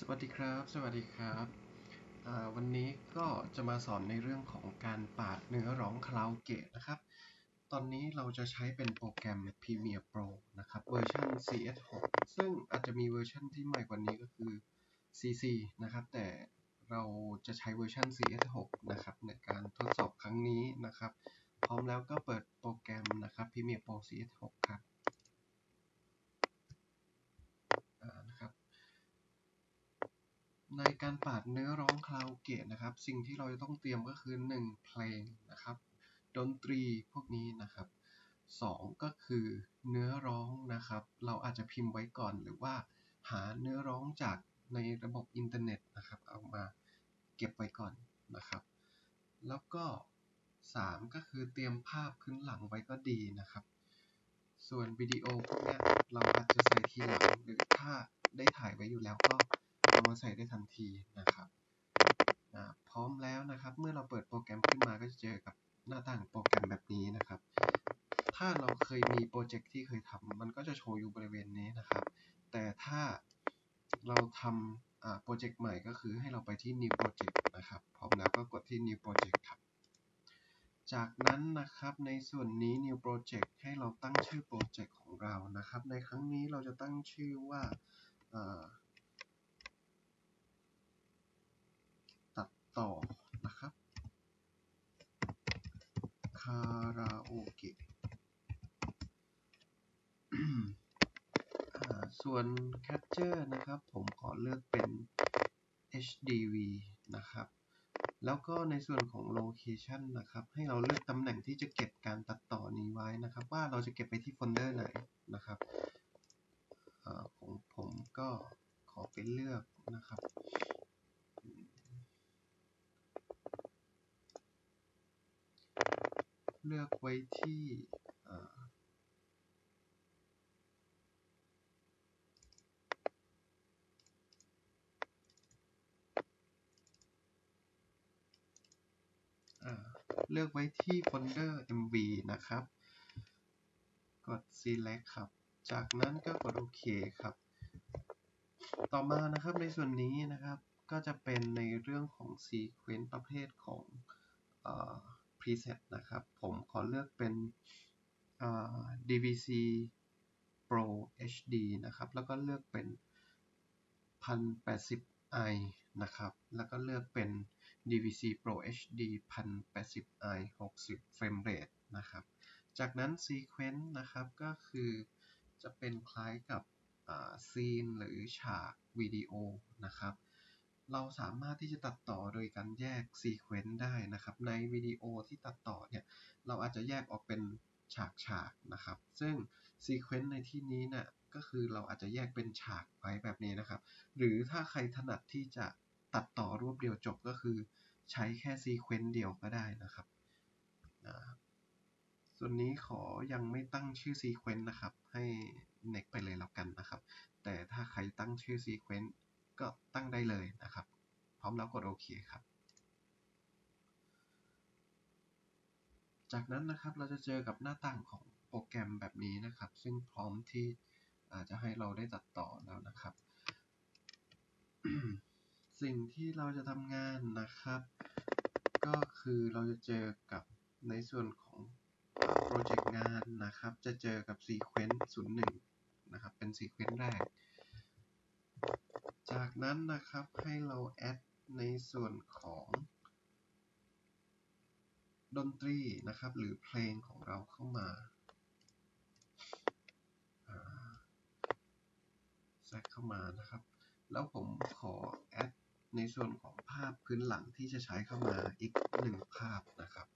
สวัสดีครับ สวัสดีครับ วันนี้ก็จะมาสอนในเรื่องของการปาดเนื้อร้องคาราโอเกะนะครับ ตอนนี้เราจะใช้เป็นโปรแกรม Premiere Pro นะครับ เวอร์ชัน CS6 ซึ่งอาจจะมีเวอร์ชันที่ใหม่กว่านี้ก็คือ CC นะครับ แต่เราจะใช้เวอร์ชัน CS6 นะครับ ในการทดสอบครั้งนี้นะครับ พร้อมแล้วก็เปิดโปรแกรมนะครับ Premiere Pro CS6 ครับอ่านะครับ ในการปาดเนื้อร้องคาราโอเกะนะครับ สิ่งที่เราจะต้องเตรียมก็คือ 1 เพลงนะครับ ดนตรีพวกนี้นะครับ 2 ก็คือเนื้อร้องนะครับ เราอาจจะพิมพ์ไว้ก่อนหรือว่าหาเนื้อร้องจากในระบบอินเทอร์เน็ตนะครับ เอามาเก็บไว้ก่อนนะครับ แล้วก็ 3 ก็คือเตรียมภาพพื้นหลังไว้ก็ดีนะครับ ส่วนวิดีโอพวกนี้เราอาจจะใส่ทีหลังหรือถ้าได้ถ่ายไว้อยู่แล้วก็ เอามาใส่ได้ทันทีนะครับพร้อมแล้วนะครับ เมื่อเราเปิดโปรแกรมขึ้นมาก็จะเจอกับหน้าต่างโปรแกรมแบบนี้นะครับ ถ้าเราเคยมีโปรเจกต์ที่เคยทำมันก็จะโชว์อยู่บริเวณนี้นะครับ แต่ถ้าเราทำโปรเจกต์ใหม่ก็คือให้เราไปที่ new project นะครับ พร้อมแล้วก็กดที่ new project ครับ จากนั้นนะครับในส่วนนี้ new project ให้เราตั้งชื่อโปรเจกต์ของเรานะครับ ในครั้งนี้เราจะตั้งชื่อว่าอ่า ต่อนะครับ คาราโอเกะอ่าส่วน Capture นะครับ ผมขอเลือกเป็น HDV นะครับ แล้วก็ในส่วนของ Location นะครับ ให้เราเลือกตำแหน่งที่จะเก็บการตัดต่อนี้ไว้นะครับ ว่าเราจะเก็บไปที่โฟลเดอร์ไหนนะครับอ่าของผมก็ขอไปเลือกนะครับ เลือกไว้ที่อ่า อ่าเลือก ไว้ที่โฟลเดอร์ mv นะครับ กด select ครับ จากนั้นก็กดโอเคครับ ต่อมานะครับในส่วนนี้นะครับก็จะเป็นในเรื่องของ sequence ประเภทของอ preset นะครับ ผมขอเลือกเป็น DVC Pro HD นะครับ แล้วก็เลือกเป็น 1080i นะครับ แล้วก็เลือกเป็น DVC Pro HD 1080i 60 frame rate นะครับ จากนั้น sequence นะครับก็คือจะเป็นคล้ายกับซีนหรือฉากวิดีโอนะครับ เราสามารถที่จะตัดต่อโดยการแยก sequence ได้นะครับ ในวิดีโอที่ตัดต่อเนี่ย เราอาจจะแยกออกเป็นฉากฉากนะครับ ซึ่ง sequence ในที่นี้เนี่ยก็คือเราอาจจะแยกเป็นฉากไว้แบบนี้นะครับ หรือถ้าใครถนัดที่จะ ตัดต่อรวบเดียวจบก็คือใช้แค่ sequence เดียวก็ได้นะครับอ่าส่วนนี้ขอยังไม่ตั้งชื่อ sequence นะครับ ให้ next ไปเลยแล้วกันนะครับ แต่ถ้าใครตั้งชื่อ sequence ก็ตั้งได้เลยนะครับ พร้อมแล้วกดโอเคครับ จากนั้นนะครับเราจะเจอกับหน้าต่างของโปรแกรมแบบนี้นะครับ ซึ่งพร้อมที่อาจจะให้เราได้ตัดต่อแล้วนะครับ สิ่งที่เราจะทำงานนะครับ ก็คือเราจะเจอกับในส่วนของโปรเจกต์งานนะครับ จะเจอกับ Sequence 01นย์หนึ่งนะครับ เป็น Sequence แรก จากนั้นนะครับให้เราแอดในส่วนของดนตรีนะครับ หรือเพลงของเราเข้ามาอ่าแทรกเข้ามานะครับ แล้วผมขอแอด ในส่วนของภาพพื้นหลังที่จะใช้เข้ามาอีกหนึ่งภาพนะครับ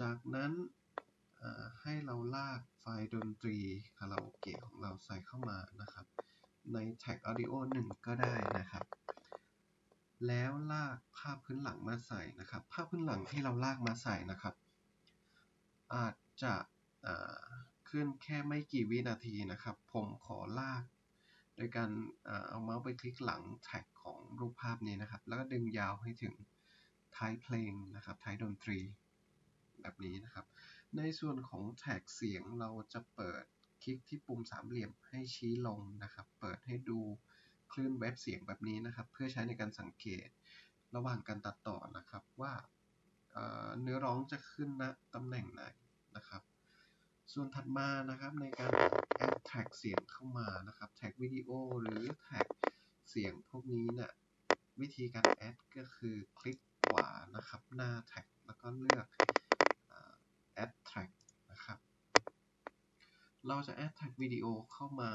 จากนั้นให้เราลากไฟล์ดนตรีคาราโอเกะของเราใส่เข้ามานะครับ ในแท็ก audio 1 ก็ได้นะครับ แล้วลากภาพพื้นหลังมาใส่นะครับ ภาพพื้นหลังที่เราลากมาใส่นะครับ อาจจะขึ้นแค่ไม่กี่วินาทีนะครับ ผมขอลาก โดยการอเอาเมาส์ไปคลิกหลังแท็ก ของรูปภาพนี้นะครับ แล้วก็ดึงยาวให้ถึงท้ายเพลงนะครับท้ายดนตรี แบบนี้นะครับ ในส่วนของแท็กเสียงเราจะเปิดคลิกที่ปุ่มสามเหลี่ยมให้ชี้ลงนะครับ เปิดให้ดูคลื่นเวฟเสียงแบบนี้นะครับ เพื่อใช้ในการสังเกตระหว่างการตัดต่อนะครับว่าเนื้อร้องจะขึ้นณตำแหน่งไหนนะครับ ส่วนถัดมานะครับในการแอดแท็กเสียงเข้ามานะครับ แท็กวิดีโอหรือแท็ก เสียงพวกนี้เนะี่ยวิธีการแอดก็คือคลิกขวานะครับ หน้าแท็กแล้วก็เลือกแอดแท็กนะครับ เราจะแอดแท็กวิดีโอเข้ามา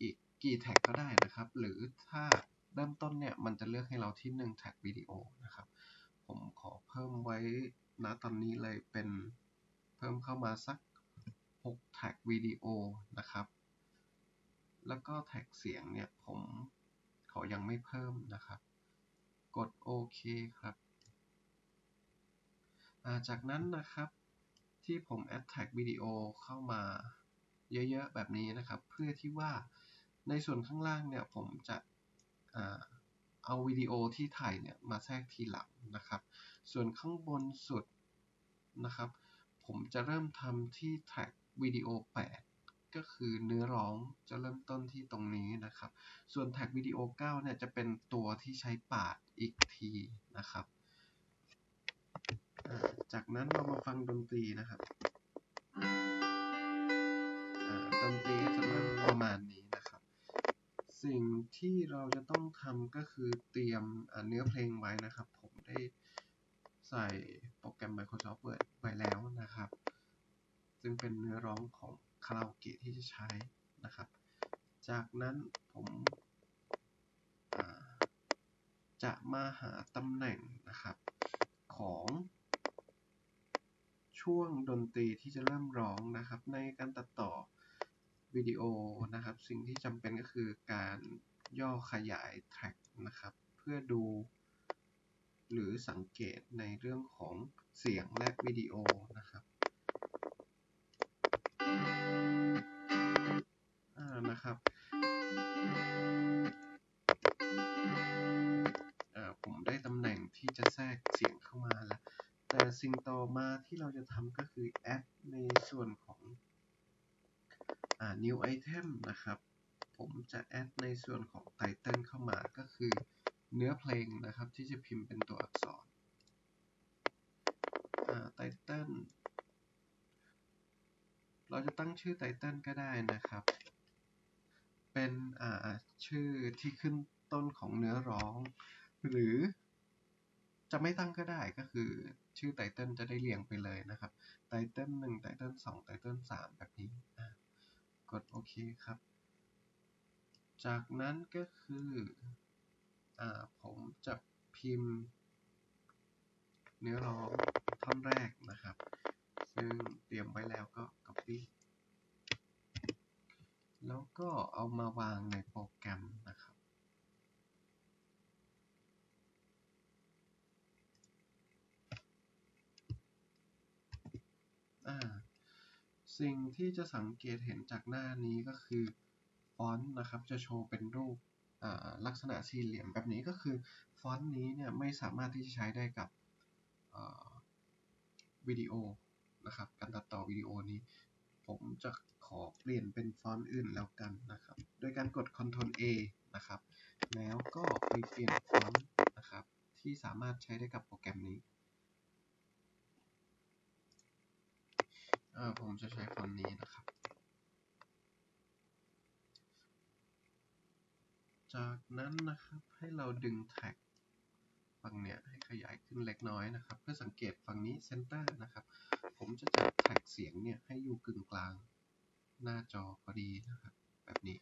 อีกกี่แท็กก็ได้นะครับ หรือถ้าเริ่มต้นเนี่ย มันจะเลือกให้เราที่1แท็กวิดีโอนะครับ ผมขอเพิ่มไว้ณตอนนี้เลยเป็นเพิ่มเข้ามาสัก6แท็กวิดีโอนะครับ แล้วก็แท็กเสียงเนี่ยผม ขอยังไม่เพิ่มนะครับ กดโอเคครับ จากนั้นนะครับที่ผมแอดแท็กวิดีโอเข้ามาเยอะๆ แบบนี้นะครับ เพื่อที่ว่าในส่วนข้างล่างเนี่ยผมจะเอาวิดีโอที่ถ่ายเนี่ยมาแทรกทีหลังนะครับ ส่วนข้างบนสุดนะครับ ผมจะเริ่มทำที่แท็กวิดีโอ 8 ก็คือเนื้อร้องจะเริ่มต้นที่ตรงนี้นะครับ ส่วนแท็กวิดีโอ 9 เนี่ยจะเป็นตัวที่ใช้ปาดอีกทีนะครับ จากนั้นเรามาฟังดนตรีนะครับดนตรีจะเริ่มประมาณนี้นะครับ สิ่งที่เราจะต้องทำก็คือเตรียมเนื้อเพลงไว้นะครับ ผมได้ใส่โปรแกรม Microsoft Word ไว้แล้วนะครับ ซึ่งเป็นเนื้อร้องของ คาราโอเกะที่จะใช้นะครับ จากนั้นผมจะมาหาตำแหน่งนะครับของช่วงดนตรีที่จะเริ่มร้องนะครับ ในการตัดต่อวิดีโอนะครับ สิ่งที่จำเป็นก็คือการย่อขยายแทร็กนะครับ เพื่อดู หรือสังเกตในเรื่องของเสียงและวิดีโอนะครับนะครับ ที่เราจะทำก็คือ แอดในส่วนของ new item นะครับ ผมจะแอดในส่วนของไตเติลเข้ามาก็คือเนื้อเพลงนะครับที่จะพิมพ์เป็นตัวอักษรไตเติลเราจะตั้งชื่อไตเติลก็ได้นะครับ เป็นชื่อที่ขึ้นต้นของเนื้อร้อง หรือจะไม่ตั้งก็ได้ก็คือ ชื่อไตเติลจะได้เรียงไปเลยนะครับไตเติลหนึ่งไตเติลสองไตเติลสามแบบนี้กดโอเคครับ จากนั้นก็คืออผมจะพิมพ์ เนื้อร้องท่อนแรกนะครับ ซึ่งเตรียมไว้แล้วก็ copy แล้วก็เอามาวางในโปรแกรมนะครับ สิ่งที่จะสังเกตเห็นจากหน้านี้ก็คือฟอนต์นะครับจะโชว์เป็นรูปลักษณะสี่เหลี่ยมแบบนี้ก็คือฟอนต์นี้เนี่ยไม่สามารถที่จะใช้ได้กับวิดีโอนะครับการตัดต่อวิดีโอนี้ ผมจะขอเปลี่ยนเป็นฟอนต์อื่นแล้วกันนะครับ โดยการกด Ctrl A นะครับ แล้วก็ไปเปลี่ยนฟอนต์นะครับที่สามารถใช้ได้กับโปรแกรมนี้ ผมจะใช้ฟอนต์นี้นะครับ จากนั้นนะครับให้เราดึงแท็กฝั่งเนี้ยให้ขยายขึ้นเล็กน้อยนะครับ เพื่อสังเกตฝั่งนี้เซนเตอร์นะครับ ผมจะจัดแท็กเสียงเนี่ยให้อยู่กึ่งกลาง หน้าจอพอดีนะครับ แบบนี้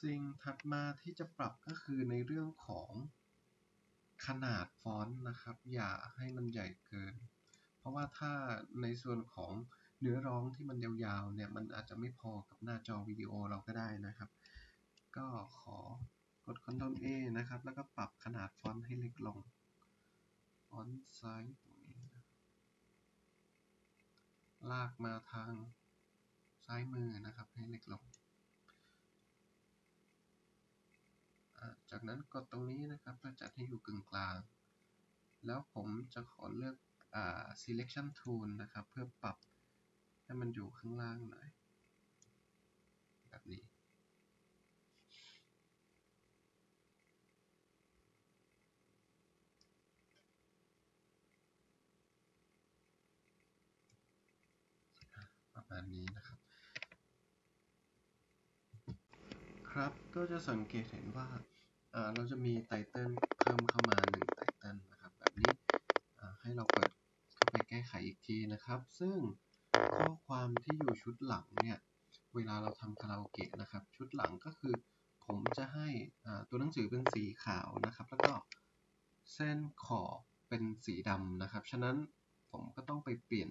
สิ่งถัดมาที่จะปรับก็คือในเรื่องของขนาดฟอนต์นะครับ อย่าให้มันใหญ่เกิน เพราะว่าถ้าในส่วนของเนื้อร้องที่มันยาวๆเนี่ยมันอาจจะไม่พอกับหน้าจอวิดีโอเราก็ได้นะครับ ก็ขอกด Ctrl A นะครับ แล้วก็ปรับขนาดฟอนต์ให้เล็กลงฟอนต์ไซส์ตรงนี้ลากมาทางซ้ายมือนะครับให้เล็กลง จากนั้นกดตรงนี้นะครับเพื่อจัดให้อยู่กึ่งกลาง แล้วผมจะขอเลือก selection tool นะครับ เพื่อปรับให้มันอยู่ข้างล่างหน่อย แบบนี้ ประมาณนี้นะครับ ครับก็จะสังเกตเห็นว่าเราจะมีไตเติลเพิ่มเข้ามา1ไตเติลนะครับ แบบนี้ให้เราเปิด แก้ไขอีกทีนะครับ ซึ่งข้อความที่อยู่ชุดหลังเนี่ย เวลาเราทำคาราโอเกะนะครับ ชุดหลังก็คือผมจะให้ตัวหนังสือเป็นสีขาวนะครับ แล้วก็เส้นขอบเป็นสีดำนะครับ ฉะนั้นผมก็ต้องไปเปลี่ยน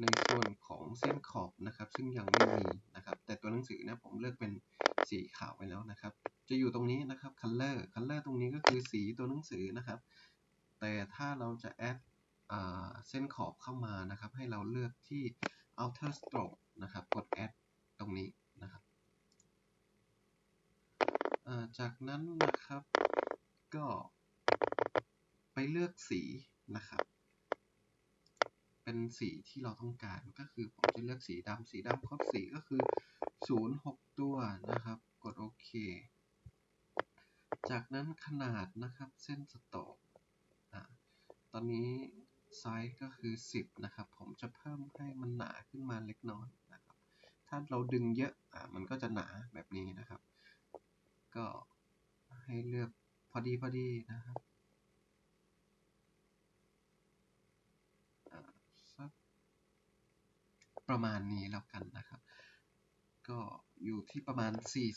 ในส่วนของเส้นขอบนะครับ ซึ่งยังไม่มีนะครับ แต่ตัวหนังสือนี่ยผมเลือกเป็นสีขาวไปแล้วนะครับ จะอยู่ตรงนี้นะครับ color color ตรงนี้ก็คือสีตัวหนังสือนะครับ แต่ถ้าเราจะแอด เส้นขอบเข้ามานะครับ ให้เราเลือกที่ outer stroke นะครับ กด add ตรงนี้นะครับจากนั้นนะครับก็ไปเลือกสีนะครับ เป็นสีที่เราต้องการก็คือผมจะเลือกสีดำสีดำครบสีก็คือ 06 ตัวนะครับ กดโอเค จากนั้นขนาดนะครับเส้นสโตกอตอนนี้ ไซส์ก็คือ 10 นะครับ ผมจะเพิ่มให้มันหนาขึ้นมาเล็กน้อยนะครับ ถ้าเราดึงเยอะอะมันก็จะหนาแบบนี้นะครับ ก็ให้เลือกพอดีพอดีนะครับสักประมาณนี้แล้วกันนะครับ ก็อยู่ที่ประมาณ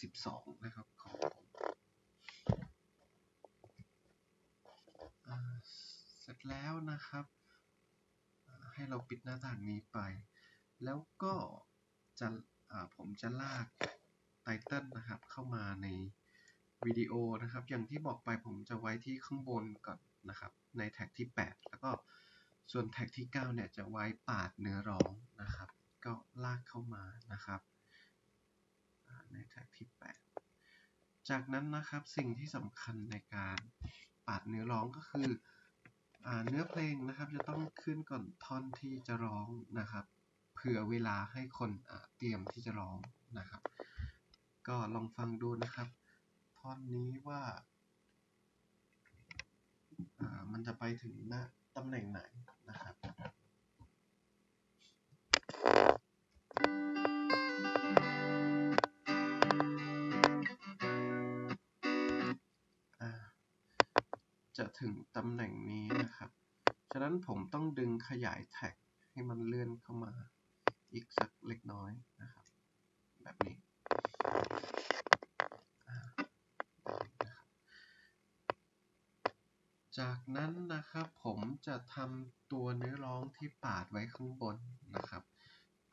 42 นะครับของผมเสร็จแล้วนะครับ ให้เราปิดหน้าต่างนี้ไป แล้วก็จะผมจะลากไตเติลนะครับเข้ามาในวิดีโอนะครับ อย่างที่บอกไปผมจะไว้ที่ข้างบนก่อนนะครับ ในแท็กที่ 8 แล้วก็ส่วนแท็กที่ 9 เนี่ยจะไว้ปาดเนื้อร้องนะครับ ก็ลากเข้ามานะครับ ในแท็กที่ 8 จากนั้นนะครับสิ่งที่สำคัญในการปาดเนื้อร้องก็คือ เนื้อเพลงนะครับจะต้องขึ้นก่อนท่อนที่จะร้องนะครับ เผื่อเวลาให้คนเตรียมที่จะร้องนะครับ ก็ลองฟังดูนะครับ ท่อนนี้ว่ามันจะไปถึงณตำแหน่งไหนนะครับ ถึงตำแหน่งนี้นะครับ ฉะนั้นผมต้องดึงขยายแท็กให้มันเลื่อนเข้ามา อีกสักเล็กน้อยนะครับ แบบนี้ จากนั้นนะครับผมจะทำตัวเนื้อร้องที่ปาดไว้ข้างบนนะครับ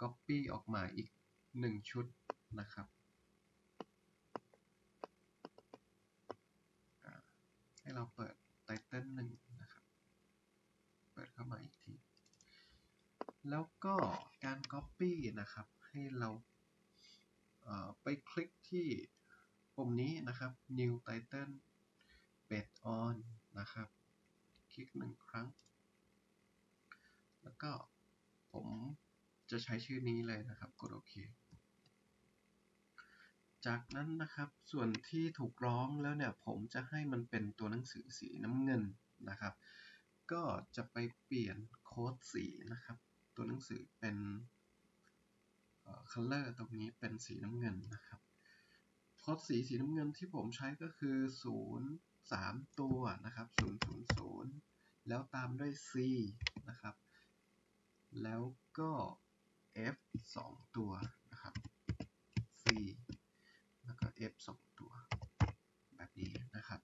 Copy ออกมาอีก 1 ชุดนะครับให้เราเปิดไตเติลหนึ่งนะครับ เปิดเข้ามาอีกที แล้วก็การ Copy นะครับ ให้เราไปคลิกที่ปุ่มนี้นะครับ New Title Based on นะครับ คลิกหนึ่งครั้ง แล้วก็ผมจะใช้ชื่อนี้เลยนะครับ กดโอเค จากนั้นนะครับ ส่วนที่ถูกร้องแล้วเนี่ย ผมจะให้มันเป็นตัวหนังสือสีน้ำเงินนะครับ ก็จะไปเปลี่ยนโค้ดสีนะครับ ตัวหนังสือเป็น color ตรงนี้เป็นสีน้ำเงินนะครับโค้ดสีสีน้ำเงินที่ผมใช้ก็คือ 0 3 ตัวนะครับ 0 0 0 แล้วตามด้วย C นะครับ แล้วก็ F 2 ตัวนะครับ C แล้วก็ F 2 ตัว แบบนี้นะครับ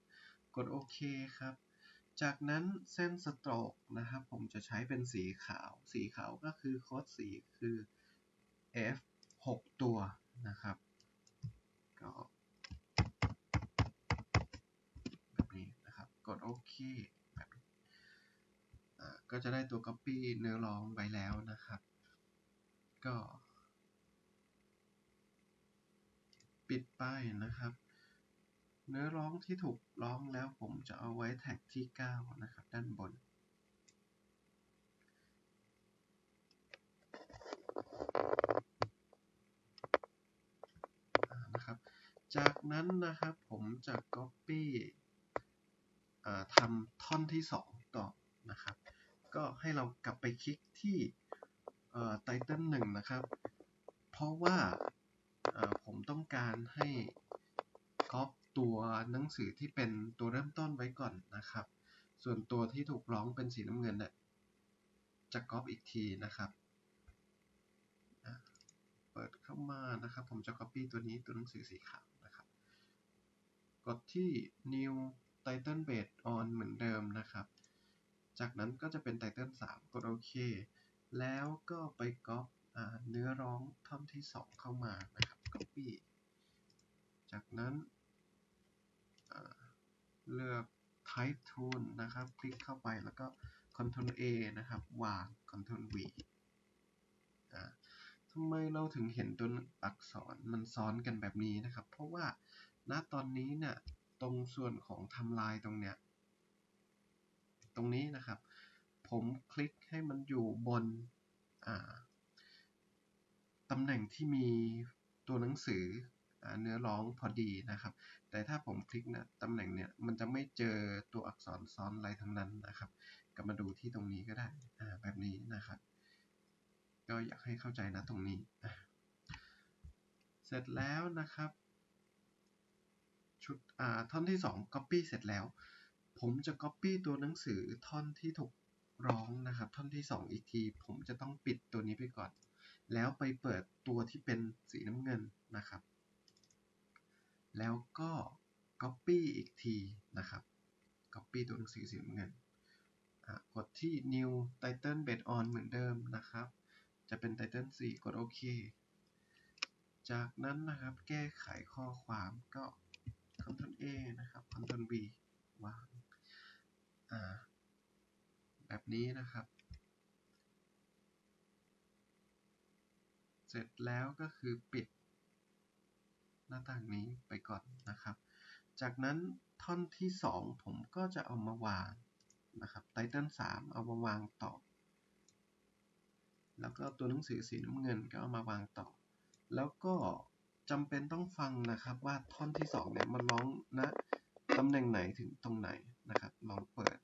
กดโอเคครับ จากนั้นเส้นสโตรกนะครับผมจะใช้เป็นสีขาว สีขาวก็คือโค้ดสีคือ F 6 ตัวนะครับ ก็แบบนี้นะครับ กดโอเคแบบก็จะได้ตัว Copy เนื้อร้องไว้แล้วนะครับ ก็ ปิดไปนะครับ เนื้อร้องที่ถูกร้องแล้วผมจะเอาไว้แท็กที่ 9 นะครับ ด้านบน นะครับ จากนั้นนะครับผมจะ Copy ทำท่อนที่ 2 ต่อนะครับ ก็ให้เรากลับไปคลิกที่ไตเติลหนึ่งนะครับ เพราะว่าผมต้องการให้ก๊อป ตัวหนังสือที่เป็นตัวเริ่มต้นไว้ก่อนนะครับ ส่วนตัวที่ถูกร้องเป็นสีน้ำเงินเนี่ยจะก๊อปอีกทีนะครับเปิดเข้ามานะครับ ผมจะ copy ตัวนี้ตัวหนังสือสีขาวนะครับ กดที่ new title based on เหมือนเดิมนะครับ จากนั้นก็จะเป็น title 3 กดโอเค แล้วก็ไปก๊อปเนื้อร้องท่อนที่ 2 เข้ามานะครับ copy จากนั้น เลือก type tool นะครับ คลิกเข้าไปแล้วก็ Ctrl A นะครับ วาง Ctrl V ทำไมเราถึงเห็นตัวอักษรมันซ้อนกันแบบนี้นะครับ เพราะว่าณตอนนี้เนี่ยตรงส่วนของทำลายตรงเนี้ยตรงนี้นะครับ ผมคลิกให้มันอยู่บนตำแหน่งที่มีตัวหนังสือ เนื้อร้องพอดีนะครับ แต่ถ้าผมคลิกนะตำแหน่งเนี้ยมันจะไม่เจอตัวอักษรซ้อนอะไรทั้งนั้นนะครับกลับมาดูที่ตรงนี้ก็ได้แบบนี้นะครับ ก็อยากให้เข้าใจนะตรงนี้ เสร็จแล้วนะครับชุดท่อนที่ 2 Copy เสร็จแล้ว ผมจะ Copy ตัวหนังสือท่อนที่ถูกร้องนะครับ ท่อนที่ 2 อีกที ผมจะต้องปิดตัวนี้ไปก่อน แล้วไปเปิดตัวที่เป็นสีน้ำเงินนะครับ แล้วก็ Copy อีกทีนะครับ Copy ตัวหนังสือสีน้ำเงินกดที่ new title based on เหมือนเดิมนะครับ จะเป็น title 4 กดโอเค จากนั้นนะครับแก้ไขข้อความก็ Ctrl A นะครับ Ctrl V วางแบบนี้นะครับ เสร็จแล้วก็คือปิด หน้าต่างนี้ไปก่อนนะครับ จากนั้นท่อนที่ 2 ผมก็จะเอามาวางนะครับไตเติล3เอามาวางต่อ แล้วก็ตัวหนังสือสีน้ำเงินก็เอามาวางต่อ แล้วก็จำเป็นต้องฟังนะครับว่าท่อนที่2เนี่ยมันร้องนะตำแหน่งไหนถึงตรงไหนนะครับ ลองเปิด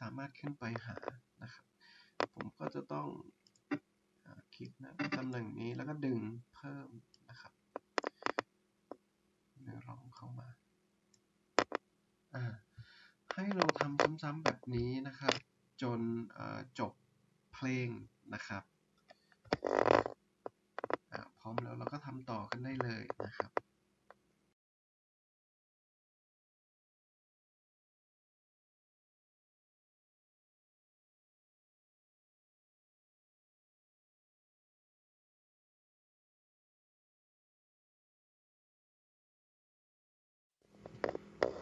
สามารถขึ้นไปหานะครับ ผมก็จะต้องคลิกนะตำแหน่งนี้แล้วก็ดึงเพิ่มนะครับเนื้อร้องเข้ามา ให้เราทำซ้ำๆแบบนี้นะครับ จนจบเพลงนะครับพร้อมแล้วเราก็ทำต่อกันได้เลยนะครับ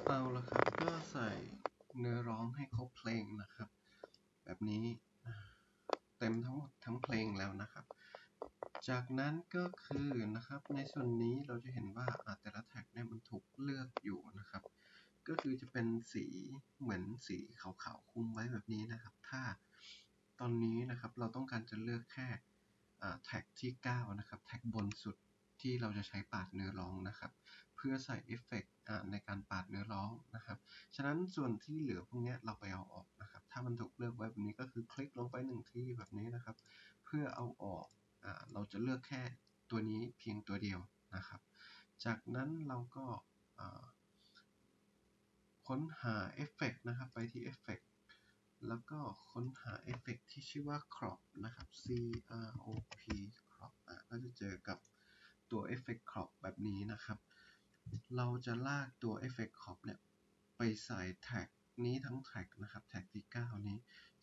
เอาละครับ ก็ใส่เนื้อร้องให้ครบเพลงนะครับ แบบนี้เต็มทั้งหมดทั้งเพลงแล้วนะครับ จากนั้นก็คือนะครับในส่วนนี้เราจะเห็นว่าแต่ละแท็กเนี่ยมันถูกเลือกอยู่นะครับ ก็คือจะเป็นสีเหมือนสีขาวๆคุมไว้แบบนี้นะครับ ถ้าตอนนี้นะครับเราต้องการจะเลือกแค่แท็กที่ 9 นะครับ แท็กบนสุดที่เราจะใช้ปาดเนื้อร้องนะครับ เพื่อใส่เอฟเฟกต์ในการปาดเนื้อร้องนะครับ ฉะนั้นส่วนที่เหลือพวกนี้เราไปเอาออกนะครับ ถ้ามันถูกเลือกไว้แบบนี้ก็คือคลิกลงไปหนึ่งที่แบบนี้นะครับ เพื่อเอาออกอเราจะเลือกแค่ตัวนี้เพียงตัวเดียวนะครับ จากนั้นเราก็ค้นหาเอฟเฟกนะครับไปที่เอฟเฟกแล้วก็ค้นหาเอฟเฟกที่ชื่อว่า crop นะครับ c r o p crop ก็จะเจอกับตัว Effect Crop แบบนี้นะครับ เราจะลากตัว Effect Crop เนี่ย ไปใส่แท็กนี้ทั้งแท็กนะครับ แท็กที่ 9 นี้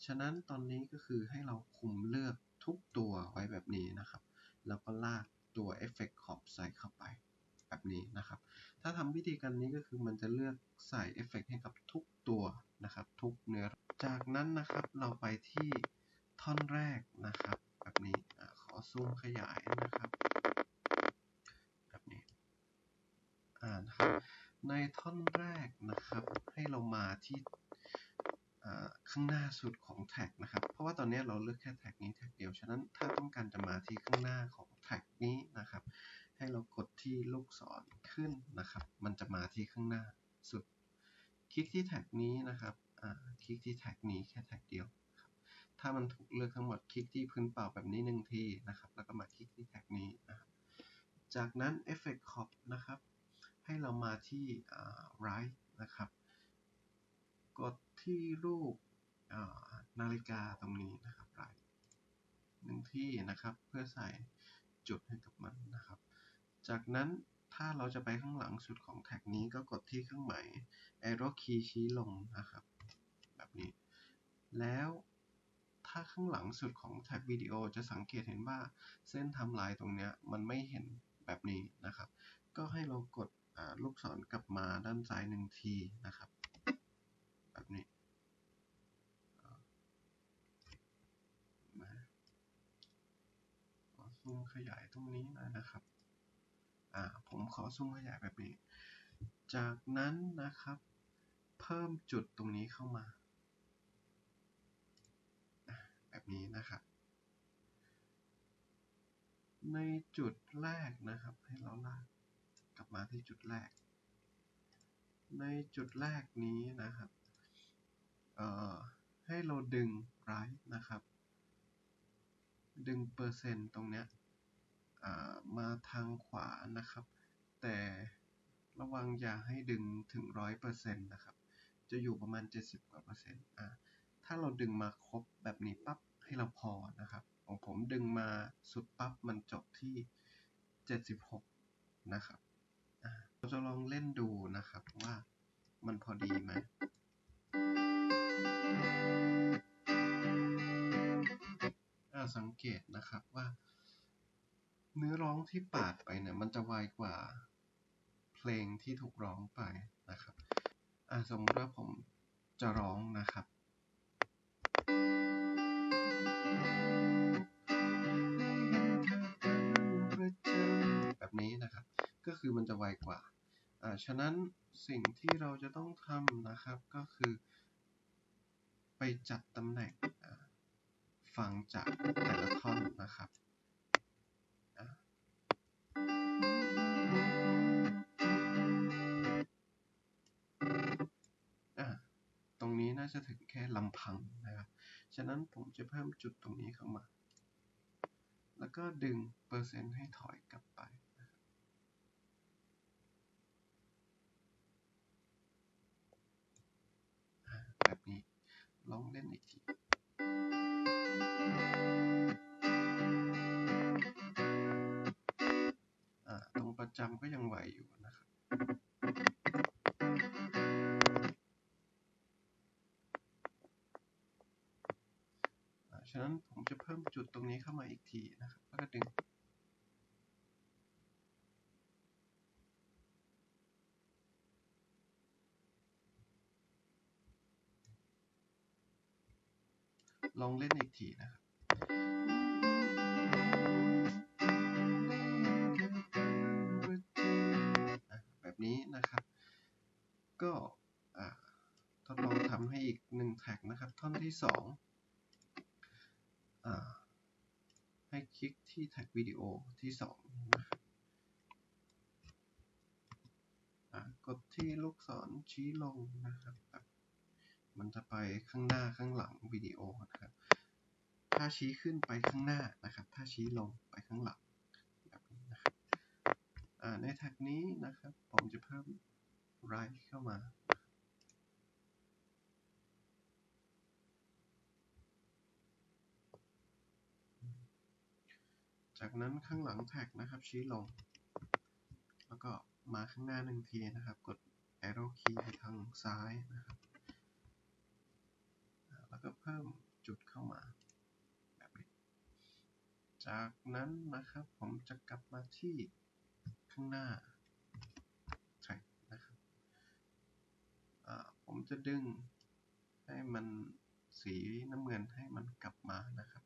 ฉะนั้นตอนนี้ก็คือให้เราคุมเลือกทุกตัวไว้แบบนี้นะครับ แล้วก็ลากตัว Effect Crop ใส่เข้าไปแบบนี้นะครับ ถ้าทำวิธีการนี้ก็คือมันจะเลือกใส่เอฟเฟกให้กับทุกตัวนะครับ ทุกเนื้อ จากนั้นนะครับเราไปที่ท่อนแรกนะครับ แบบนี้ขอซูมขยายนะครับนะครับ ในท่อนแรกนะครับ ให้เรามาที่ข้างหน้าสุดของแท็กนะครับ เพราะว่าตอนนี้เราเลือกแค่แท็กนี้แท็กเดียว ฉะนั้นถ้าต้องการจะมาที่ข้างหน้าของแท็กนี้นะครับ ให้เรากดที่ลูกศรขึ้นนะครับ มันจะมาที่ข้างหน้าสุด คลิกที่แท็กนี้นะครับคลิกที่แท็กนี้แค่แท็กเดียว ถ้ามันถูกเลือกทั้งหมดคลิกที่พื้นเปล่าแบบนี้หนึ่งทีนะครับ แล้วก็มาคลิกที่แท็กนี้นะครับ จากนั้น Effect Cop นะครับ ให้เรามาที่ Right นะครับ กดที่รูปนาฬิกาตรงนี้นะครับ Right หนึ่งที่นะครับเพื่อใส่จุดให้กับมันนะครับ จากนั้นถ้าเราจะไปข้างหลังสุดของแท็กนี้ก็กดที่เครื่องหมาย arrow key ชี้ลงนะครับ แบบนี้ แล้วถ้าข้างหลังสุดของแท็กวิดีโอจะสังเกตเห็นว่าเส้นทม์ไลน์ตรงเนี้ยมันไม่เห็นแบบนี้นะครับ ก็ให้เรากด ลูกศรกลับมาด้านซ้ายหนึ่งทีนะครับ แบบนี้มาขอซูมขยายตรงนี้หน่อยนะครับ อ่า ผมขอซูมขยายแบบนี้ จากนั้นนะครับ เพิ่มจุดตรงนี้เข้ามา แบบนี้นะครับ ในจุดแรกนะครับ ให้เราลากับ มาที่จุดแรก ในจุดแรกนี้นะครับให้เราดึง right นะครับ ดึงเปอร์เซ็นต์ตรงเนี้ยมาทางขวานะครับ แต่ระวังอย่าให้ดึงถึงร้อยเปอร์เซ็นต์นะครับ จะอยู่ประมาณ 70 กว่าเปอร์เซ็นต์อ่าถ้าเราดึงมาครบแบบนี้ปั๊บให้เราพอนะครับของผมดึงมาสุดปั๊บมันจบที่ 76 นะครับ เราจะลองเล่นดูนะครับว่ามันพอดีไหมอ่าสังเกตนะครับว่า เนื้อร้องที่ปาดไปเนี่ยมันจะไวกว่าเพลงที่ถูกร้องไปนะครับอ่าสมมติว่าผมจะร้องนะครับแบบ วกว่าอ่า ฉะนั้นสิ่งที่เราจะต้องทำนะครับก็คือ ไปจัดตำแหน่งฟังจากแต่ละท่อนนะครับตรงนี้น่าจะถึงแค่ลำพังนะครับ ฉะนั้นผมจะเพิ่มจุดตรงนี้เข้ามา แล้วก็ดึงเปอร์เซ็นต์ให้ถอยกลับอ่าแบบนี้ ลองเล่นอีกทีอ่าตรงประจำก็ยังไหวอยู่นะครับอ่าฉะนั้นผมจะเพิ่มจุดตรงนี้เข้ามาอีกทีนะครับ แล้วก็ดึง ลองเล่นอีกทีนะครับแบบนี้นะครับ ก็ทดลองทำให้อีกหนึ่งแท็กนะครับ ท่อนที่สองอให้คลิกที่แท็กวิดีโอที่สองกดที่ลูกศรชี้ลงนะครับ มันจะไปข้างหน้าข้างหลังวิดีโอนะครับ ถ้าชี้ขึ้นไปข้างหน้านะครับ ถ้าชี้ลงไปข้างหลังแบบนี้นะครับในแท็กนี้นะครับ ผมจะเพิ่ม right เข้ามาจากนั้นข้างหลังแท็กนะครับชี้ลง แล้วก็มาข้างหน้าหนึ่งทีนะครับ กด arrow key ไปทางซ้ายนะครับ ก็เพิ่มจุดเข้ามาแบบนี้จากนั้นนะครับผมจะกลับมาที่ข้างหน้าแท็กนะครับผมจะดึงให้มันสีน้ำเงินให้มันกลับมานะครับ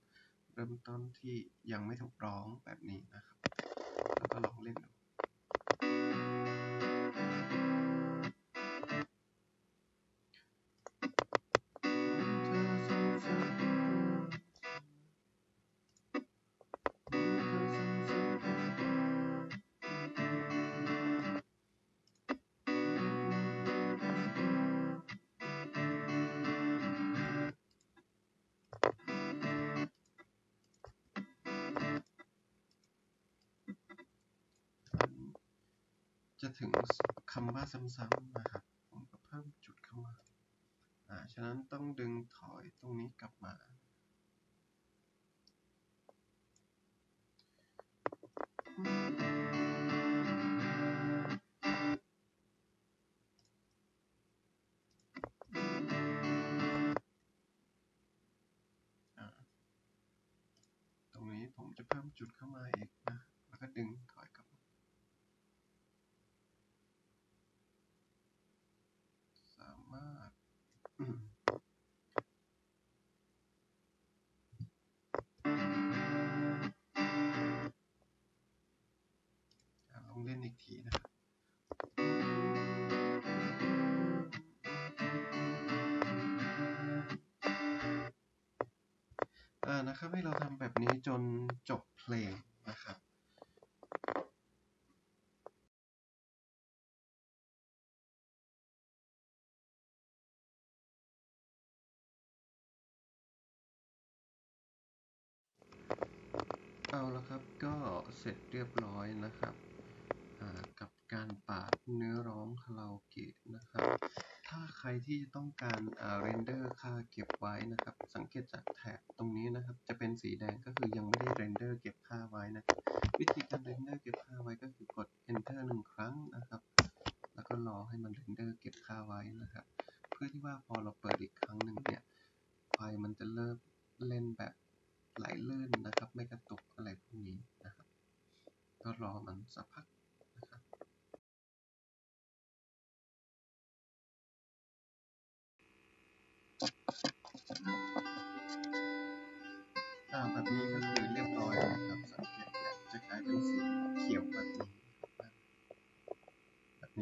เริ่มต้นที่ยังไม่ถูกร้องแบบนี้นะครับ แล้วก็ลองเล่นดู ซ้ำๆนะครับ ผมก็เพิ่มจุดเข้ามา อ่า ฉะนั้นต้องดึงถอยตรงนี้กลับมา นะครับให้เราทำแบบนี้จนจบเพลงนะครับเอาละครับก็เสร็จเรียบร้อยนะครับกับการปาดเนื้อร้องคาราโอเกะนะครับ ถ้าใครที่ต้องการเรนเดอร์ค่าเก็บไว้นะครับ สังเกตจากแถบตรงนี้นะครับ จะเป็นสีแดงก็คือยังไม่ได้เรนเดอร์เก็บค่าไว้นะครับวิธีการเรนเดอร์เก็บค่าไว้ก็คือกด enter หนึ่งครั้งนะครับ แล้วก็รอให้มันเรนเดอร์เก็บค่าไว้นะครับ เพื่อที่ว่าพอเราเปิดอีกครั้งหนึ่งเนี่ยไฟมันจะเริ่มเล่นแบบไหลลื่นนะครับ ไม่กระตุกอะไรพวกนี้นะครับ ก็รอมันสักพัก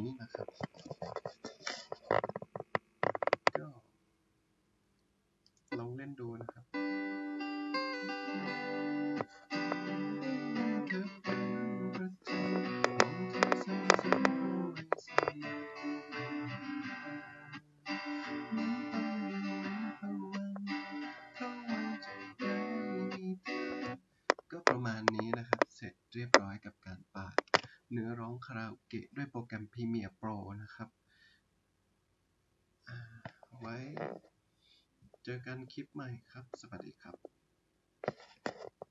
ni gatatu. ราราโอเกะด้วยโปรแกรม Premiere Pro นะครับ ไว้ เจอกันคลิปใหม่ครับ สวัสดีครับ